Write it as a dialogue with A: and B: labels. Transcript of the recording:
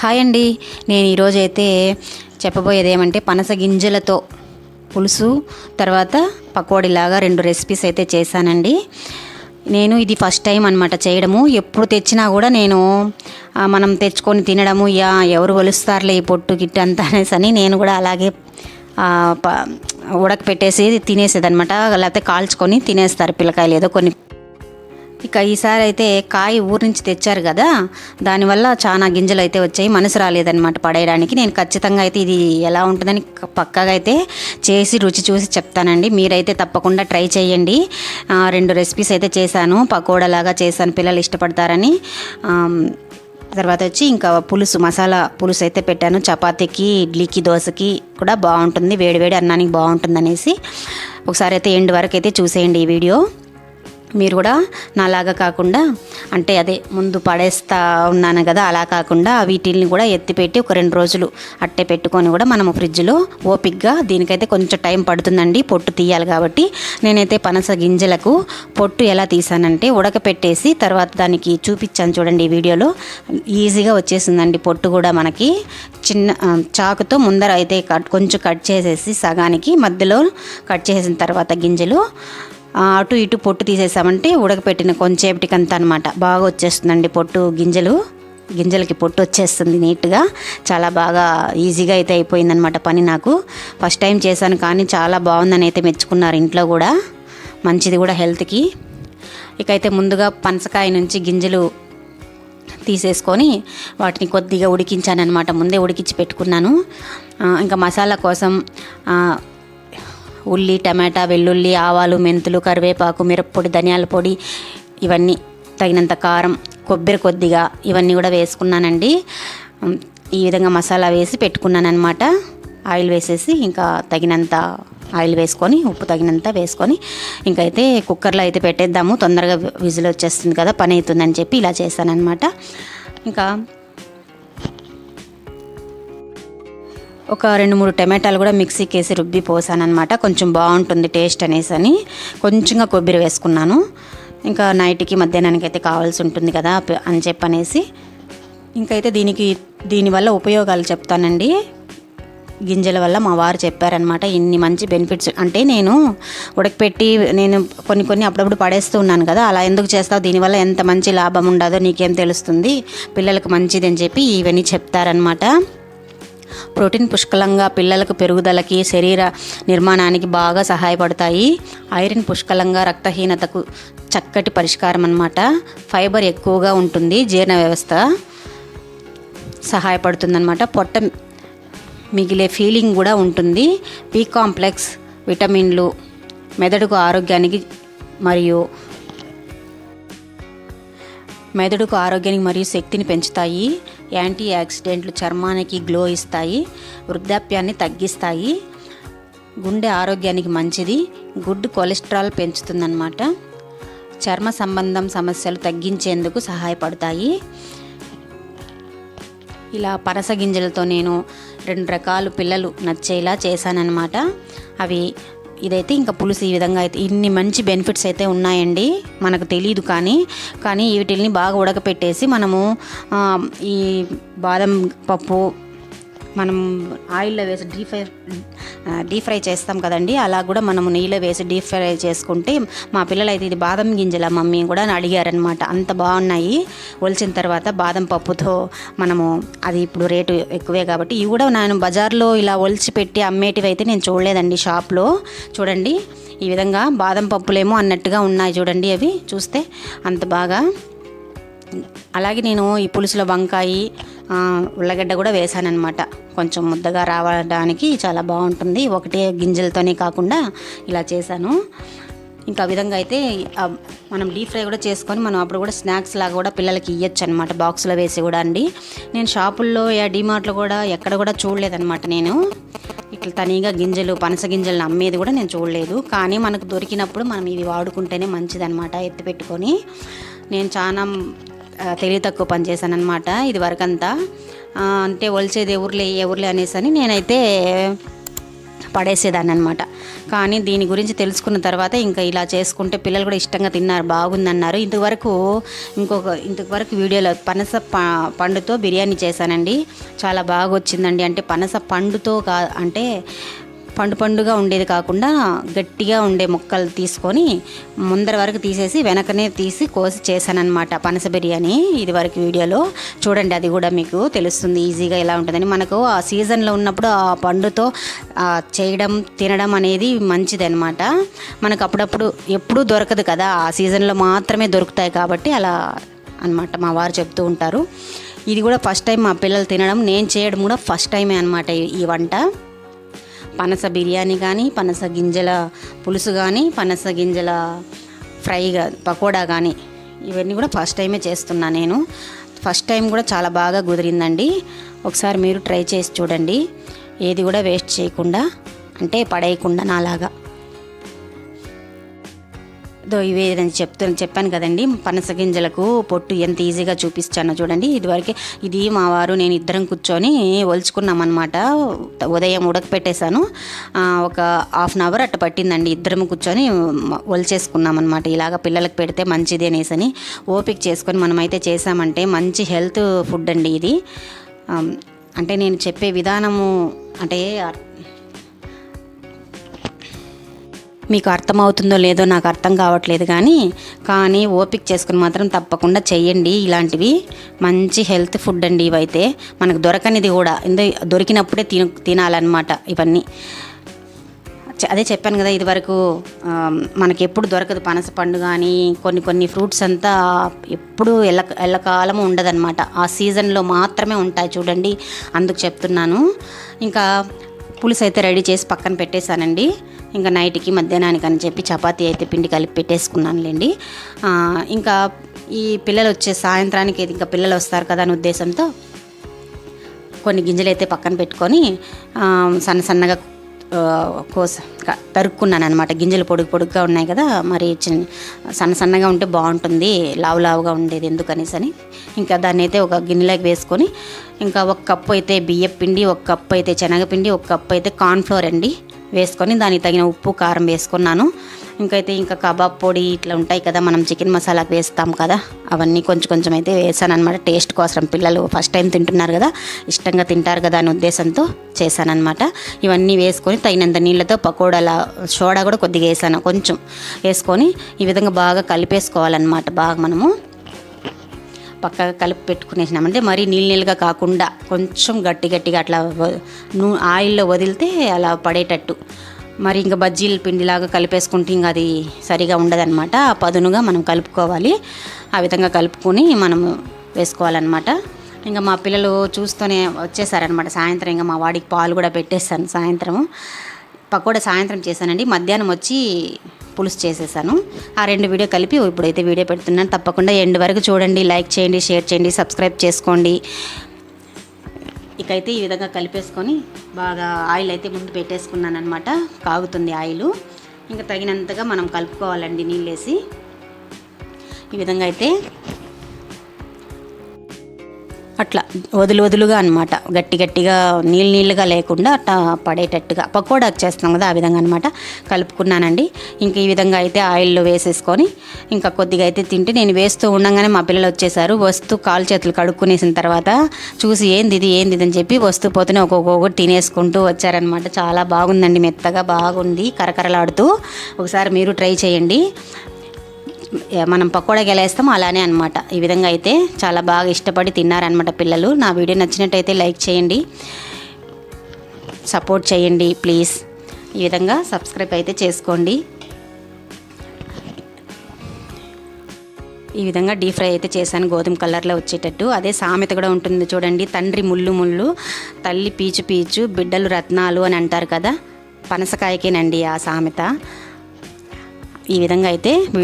A: Hi అండి. నేను ఈరోజైతే చెప్పబోయేది ఏమంటే పనస గింజలతో పులుసు తర్వాత పకోడీలాగా రెండు రెసిపీస్ అయితే చేశానండి. నేను ఇది ఫస్ట్ టైం అనమాట చేయడము. ఎప్పుడు తెచ్చినా కూడా నేను మనం తెచ్చుకొని తినడము యా ఎవరు కొలుస్తారులే ఈ పొట్టు గిట్ట అంతా అనేసి అని నేను కూడా అలాగే ఆ, ప- ఉడకపెట్టేసి తినేసేదనమాట లేకపోతే కాల్చుకొని తినేస్తారు పిల్లకాయలు ఏదో కొన్ని ఇక ఈసారి అయితే కాయ ఊరి నుంచి తెచ్చారు కదా. దానివల్ల చాలా గింజలు అయితే వచ్చాయి. మనసు రాలేదన్నమాట పడేయడానికి. నేను ఖచ్చితంగా అయితే ఇది ఎలా ఉంటుందని పక్కాగా అయితే చేసి రుచి చూసి చెప్తానండి. మీరైతే తప్పకుండా ట్రై చేయండి. రెండు రెసిపీస్ అయితే చేశాను. పకోడాలాగా చేశాను. పిల్లలు ఇష్టపడతారని. తర్వాత వచ్చి ఇంకా పులుసు మసాలా పులుసు అయితే పెట్టాను. చపాతీకి ఇడ్లీకి దోశకి కూడా బాగుంటుంది. వేడివేడి అన్నానికి బాగుంటుంది అనేసి ఒకసారి అయితే ఎండ్ వరకు అయితే చూసేయండి ఈ వీడియో. మీరు కూడా నాలాగా కాకుండా అంటే అదే ముందు పడేస్తా ఉన్నాను కదా అలా కాకుండా వీటిల్ని కూడా ఎత్తిపెట్టి ఒక రెండు రోజులు అట్టే పెట్టుకొని కూడా మనము ఫ్రిడ్జ్లో ఓపిక్గా దీనికైతే కొంచెం టైం పడుతుందండి పొట్టు తీయాలి కాబట్టి. నేనైతే పనస గింజలకు పొట్టు ఎలా తీసానంటే ఉడకపెట్టేసి తర్వాత దానికి చూపించాను చూడండి ఈ వీడియోలో. ఈజీగా వచ్చేసిందండి పొట్టు కూడా మనకి. చిన్న చాకుతో ముందర అయితే కట్ కొంచెం కట్ చేసేసి సగానికి మధ్యలో కట్ చేసిన తర్వాత గింజలు అటు ఇటు పొట్టు తీసేసామంటే ఉడకపెట్టిన కొంచెంసేపటికంతా అనమాట బాగా వచ్చేస్తుందండి పొట్టు గింజలు. గింజలకి పొట్టు వచ్చేస్తుంది నీట్గా. చాలా బాగా ఈజీగా అయితే అయిపోయిందనమాట పని నాకు. ఫస్ట్ టైం చేశాను కానీ చాలా బాగుందని అయితే మెచ్చుకున్నారు ఇంట్లో కూడా. మంచిది కూడా హెల్త్కి. ఇకైతే ముందుగా పనసకాయ నుంచి గింజలు తీసేసుకొని వాటిని కొద్దిగా ఉడికించాను అనమాట ముందే ఉడికించి పెట్టుకున్నాను. ఇంకా మసాలా కోసం ఉల్లి టమాటా వెల్లుల్లి ఆవాలు మెంతులు కరివేపాకు మిరప్పొడి ధనియాల పొడి ఇవన్నీ తగినంత కారం కొబ్బరి కొద్దిగా ఇవన్నీ కూడా వేసుకున్నానండి. ఈ విధంగా మసాలా వేసి పెట్టుకున్నాను అనమాట ఆయిల్ వేసేసి ఇంకా తగినంత ఆయిల్ వేసుకొని ఉప్పు తగినంత వేసుకొని ఇంకైతే కుక్కర్లో అయితే పెట్టేద్దాము. తొందరగా విజిల్ వచ్చేస్తుంది కదా పని అవుతుందని చెప్పి ఇలా చేశానన్నమాట. ఇంకా ఒక రెండు మూడు టమాటాలు కూడా మిక్సీకి వేసి రుబ్బి పోసానమాట కొంచెం బాగుంటుంది టేస్ట్ అనేసి అని. కొంచెంగా కొబ్బరి వేసుకున్నాను. ఇంకా నైట్కి మధ్యాహ్నానికి అయితే కావాల్సి ఉంటుంది కదా అని చెప్పనేసి. ఇంకైతే దీనికి దీనివల్ల ఉపయోగాలు చెప్తానండి. గింజల వల్ల మా వారు చెప్పారనమాట ఇన్ని మంచి బెనిఫిట్స్ అంటే నేను ఉడకపెట్టి నేను కొన్ని కొన్ని అప్పుడప్పుడు పడేస్తూ ఉన్నాను కదా అలా ఎందుకు చేస్తావు? దీనివల్ల ఎంత మంచి లాభం ఉండదో నీకేం తెలుస్తుంది? పిల్లలకు మంచిది అని చెప్పి ఇవన్నీ చెప్తారనమాట ప్రోటీన్ పుష్కలంగా పిల్లలకు పెరుగుదలకి శరీర నిర్మాణానికి బాగా సహాయపడతాయి. ఐరన్ పుష్కలంగా రక్తహీనతకు చక్కటి పరిష్కారం అన్నమాట. ఫైబర్ ఎక్కువగా ఉంటుంది జీర్ణ వ్యవస్థ సహాయపడుతుందన్నమాట. పొట్ట మిగిలే ఫీలింగ్ కూడా ఉంటుంది. బి కాంప్లెక్స్ విటమిన్లు మెదడుకు ఆరోగ్యానికి మరియు మెదడుకు ఆరోగ్యానికి మరియు శక్తిని పెంచుతాయి. యాంటీ యాక్సిడెంట్లు చర్మానికి గ్లో ఇస్తాయి వృద్ధాప్యాన్ని తగ్గిస్తాయి గుండె ఆరోగ్యానికి మంచిది గుడ్ కొలెస్ట్రాల్ పెంచుతుందన్నమాట. చర్మ సంబంధం సమస్యలు తగ్గించేందుకు సహాయపడతాయి. ఇలా పనస గింజలతో నేను రెండు రకాలు పిల్లలు నచ్చేలా చేశానన్నమాట. అవి ఇదైతే ఇంకా పులుసు ఈ విధంగా అయితే ఇన్ని మంచి బెనిఫిట్స్ అయితే ఉన్నాయండి. మనకు తెలియదు కానీ కానీ వీటిని బాగా ఉడకపెట్టేసి మనము ఈ బాదం పప్పు మనం ఆయిల్లో వేసి డీప్ ఫ్రై డీప్ ఫ్రై చేస్తాం కదండి. అలా కూడా మనము నెయ్యిలో వేసి డీప్ ఫ్రై చేసుకుంటే మా పిల్లలు అయితే ఇది బాదం గింజల మమ్మీ కూడా అని అడిగారనమాట అంత బాగున్నాయి. ఒలిచిన తర్వాత బాదం పప్పుతో మనము అది ఇప్పుడు రేటు ఎక్కువే కాబట్టి ఇవి కూడా నేను బజార్లో ఇలా ఒలిచి పెట్టి అమ్మేటివి అయితే నేను చూడలేదండి షాప్లో. చూడండి ఈ విధంగా బాదం పప్పులేమో అన్నట్టుగా ఉన్నాయి చూడండి అవి. చూస్తే అంత బాగా. అలాగే నేను ఈ పులుసులో వంకాయి ఉల్లగడ్డ కూడా వేసానన్నమాట కొంచెం ముద్దగా రావడానికి చాలా బాగుంటుంది. ఒకటే గింజలతోనే కాకుండా ఇలా చేశాను. ఇంకా విధంగా అయితే మనం డీప్ ఫ్రై కూడా చేసుకొని మనం అప్పుడు కూడా స్నాక్స్ లాగా కూడా పిల్లలకి ఇవ్వచ్చు అనమాట బాక్స్లో వేసి కూడా అండి. నేను షాపుల్లో యా డిమార్ట్లో కూడా ఎక్కడ కూడా చూడలేదన్నమాట నేను. ఇట్లా తనీగా గింజలు పనస గింజలను అమ్మేది కూడా నేను చూడలేదు. కానీ మనకు దొరికినప్పుడు మనం ఇవి వాడుకుంటేనే మంచిదనమాట ఎత్తి పెట్టుకొని. నేను చాలా తెలివి తక్కువ పని చేశాను అనమాట ఇది వరకంతా అంటే ఒలిచేది ఎవరులే ఎవరులే అనేసి అని నేనైతే పడేసేదాన్ని అనమాట కానీ దీని గురించి తెలుసుకున్న తర్వాత ఇంకా ఇలా చేసుకుంటే పిల్లలు కూడా ఇష్టంగా తిన్నారు బాగుందన్నారు. ఇంతవరకు ఇంకొక ఇంతవరకు వీడియోలో పనస ప- పండుతో బిర్యానీ చేశానండి. చాలా బాగా వచ్చిందండి అంటే పనస పండుతో కా అంటే పండు పండుగా ఉండేది కాకుండా గట్టిగా ఉండే ముక్కలు తీసుకొని ముందర వరకు తీసేసి వెనకనే తీసి కోసి చేశానన్నమాట పనస బిర్యానీ ఇది వరకు వీడియోలో. చూడండి అది కూడా మీకు తెలుస్తుంది ఈజీగా ఎలా ఉంటుందని. మనకు ఆ సీజన్లో ఉన్నప్పుడు ఆ పండుతో చేయడం తినడం అనేది మంచిది అనమాట మనకు అప్పుడప్పుడు ఎప్పుడూ దొరకదు కదా ఆ సీజన్లో మాత్రమే దొరుకుతాయి కాబట్టి అలా అన్నమాట మా వారు చెప్తూ ఉంటారు. ఇది కూడా ఫస్ట్ టైం మా పిల్లలు తినడం నేను చేయడం కూడా ఫస్ట్ టైమే అనమాట ఈ వంట. పనస బిర్యానీ కానీ పనస గింజల పులుసు కానీ పనస గింజల ఫ్రై పకోడా కానీ ఇవన్నీ కూడా ఫస్ట్ టైమే చేస్తున్నా నేను. ఫస్ట్ టైం కూడా చాలా బాగా కుదిరిందండి. ఒకసారి మీరు ట్రై చేసి చూడండి. ఏది కూడా వేస్ట్ చేయకుండా అంటే పడేయకుండా నాలాగా. దో ఇవే నేను చెప్తూ చెప్పాను కదండి. పనస గింజలకు పొట్టు ఎంత ఈజీగా చూపిస్తానో చూడండి. ఇదివరకే ఇది మా వారు నేను ఇద్దరం కూర్చొని ఒలుచుకున్నాం అనమాట ఉదయం ఉడకపెట్టేశాను. ఒక హాఫ్ అన్ అవర్ అట్ట పట్టిందండి. ఇద్దరం కూర్చొని మ- అనమాట ఇలాగ పిల్లలకు పెడితే మంచిది అని ఓపిక చేసుకొని మనమైతే చేసామంటే మంచి హెల్త్ ఫుడ్ అండి ఇది. అంటే నేను చెప్పే విధానము అంటే మీకు అర్థమవుతుందో లేదో నాకు అర్థం కావట్లేదు కానీ కానీ ఓపిక చేసుకుని మాత్రం తప్పకుండా చేయండి ఇలాంటివి మంచి హెల్త్ ఫుడ్ అండి ఇవైతే. మనకు దొరకనిది కూడా. ఎందు దొరికినప్పుడే తిన తినాలన్నమాట ఇవన్నీ. అదే చెప్పాను కదా ఇది వరకు మనకి ఎప్పుడు దొరకదు పనస పండు కానీ కొన్ని కొన్ని ఫ్రూట్స్ అంతా ఎప్పుడు ఎల్ల ఎల్లకాలము ఉండదన్నమాట. ఆ సీజన్లో మాత్రమే ఉంటాయి చూడండి. అందుకు చెప్తున్నాను. ఇంకా పులుసు అయితే రెడీ చేసి పక్కన పెట్టేశానండి. ఇంకా నైట్కి మధ్యాహ్నానికి అని చెప్పి చపాతీ అయితే పిండి కలిపి పెట్టేసుకున్నానులేండి. ఇంకా ఈ పిల్లలు వచ్చే సాయంత్రానికి ఇంకా పిల్లలు వస్తారు కదా అనే ఉద్దేశంతో కొన్ని గింజలు అయితే పక్కన పెట్టుకొని సన్న సన్నగా కోస తరుక్కున్నాను అనమాట గింజలు పొడుగు పొడుగ్గా ఉన్నాయి కదా మరి చిన్న సన్న సన్నగా ఉంటే బాగుంటుంది లావు లావుగా ఉండేది ఎందుకనేసి అని ఇంకా దాన్ని అయితే ఒక గిన్నెలోకి వేసుకొని ఇంకా ఒక కప్పు అయితే బియ్యం పిండి ఒక కప్పు అయితే శనగపిండి ఒక కప్పు అయితే కార్న్ఫ్లోర్ అండి. వేసుకొని దానికి తగిన ఉప్పు కారం వేసుకున్నాను. ఇంకైతే ఇంకా కబాబ్ పొడి ఇట్లా ఉంటాయి కదా మనం చికెన్ మసాలా వేస్తాం కదా అవన్నీ కొంచెం కొంచెం అయితే వేసాను అనమాట టేస్ట్ కోసం పిల్లలు ఫస్ట్ టైం తింటున్నారు కదా ఇష్టంగా తింటారు కదా అనే ఉద్దేశంతో చేశానన్నమాట. ఇవన్నీ వేసుకొని తగినంత నీళ్ళతో పకోడాల సోడా కూడా కొద్దిగా వేసాను కొంచెం వేసుకొని ఈ విధంగా బాగా కలిపేసుకోవాలన్నమాట బాగా మనము. పక్కగా కలిపి పెట్టుకునేసినామంటే మరీ నీళ్ళు నీళ్ళుగా కాకుండా కొంచెం గట్టి గట్టిగా అట్లా నూ ఆయిల్లో వదిలితే అలా పడేటట్టు. మరి ఇంకా బజ్జీల పిండిలాగా కలిపేసుకుంటే ఇంకా అది సరిగా ఉండదన్నమాట. ఆ పదునుగా మనం కలుపుకోవాలి. ఆ విధంగా కలుపుకొని మనం వేసుకోవాలన్నమాట. ఇంకా మా పిల్లలు చూస్తూనే వచ్చేసారనమాట సాయంత్రం ఇంకా మా వాడికి పాలు కూడా పెట్టేస్తాను సాయంత్రము. పకోడా సాయంత్రం చేశానండి. మధ్యాహ్నం వచ్చి పులుసు చేసేసాను. ఆ రెండు వీడియో కలిపి ఇప్పుడైతే వీడియో పెడుతున్నాను. తప్పకుండా ఎండ్ వరకు చూడండి. లైక్ చేయండి షేర్ చేయండి సబ్స్క్రైబ్ చేసుకోండి. ఇకైతే ఈ విధంగా కలిపేసుకొని బాగా ఆయిల్ అయితే ముందు పెట్టేసుకున్నాను అనమాట కాగుతుంది ఆయిల్. ఇంకా తగినంతగా మనం కలుపుకోవాలండి నీళ్ళేసి. ఈ విధంగా అయితే అట్లా వదులు వదులుగా అనమాట గట్టి గట్టిగా నీళ్ళు నీళ్ళుగా లేకుండా అట్లా పడేటట్టుగా పకోడాకు చేస్తాం కదా ఆ విధంగా అనమాట కలుపుకున్నానండి. ఇంక ఈ విధంగా అయితే ఆయిల్లో వేసేసుకొని ఇంకా కొద్దిగా అయితే తింటే నేను వేస్తూ ఉండగానే మా పిల్లలు వచ్చేసారు. వస్తూ కాలు చేతులు కడుక్కునేసిన తర్వాత చూసి ఏంది ఇది ఏంది అని చెప్పి వస్తూ పోతూనే ఒక్కొక్కటి తినేసుకుంటూ వచ్చారనమాట చాలా బాగుందండి మెత్తగా బాగుంది కరకరలాడుతూ. ఒకసారి మీరు ట్రై చేయండి. మనం పకోడాకి ఎలా వేస్తామో అలానే అనమాట ఈ విధంగా అయితే చాలా బాగా ఇష్టపడి తిన్నారనమాట పిల్లలు. నా వీడియో నచ్చినట్టయితే లైక్ చేయండి. సపోర్ట్ చేయండి ప్లీజ్. ఈ విధంగా సబ్స్క్రైబ్ అయితే చేసుకోండి. ఈ విధంగా డీప్ ఫ్రై అయితే చేశాను గోధుమ కలర్లో వచ్చేటట్టు. అదే సామెత కూడా ఉంటుంది చూడండి తండ్రి ముళ్ళు ముళ్ళు తల్లి పీచు పీచు బిడ్డలు రత్నాలు అని అంటారు కదా. పనసకాయకేనండి ఆ సామెత. ఈ విధంగా అయితే వీడియో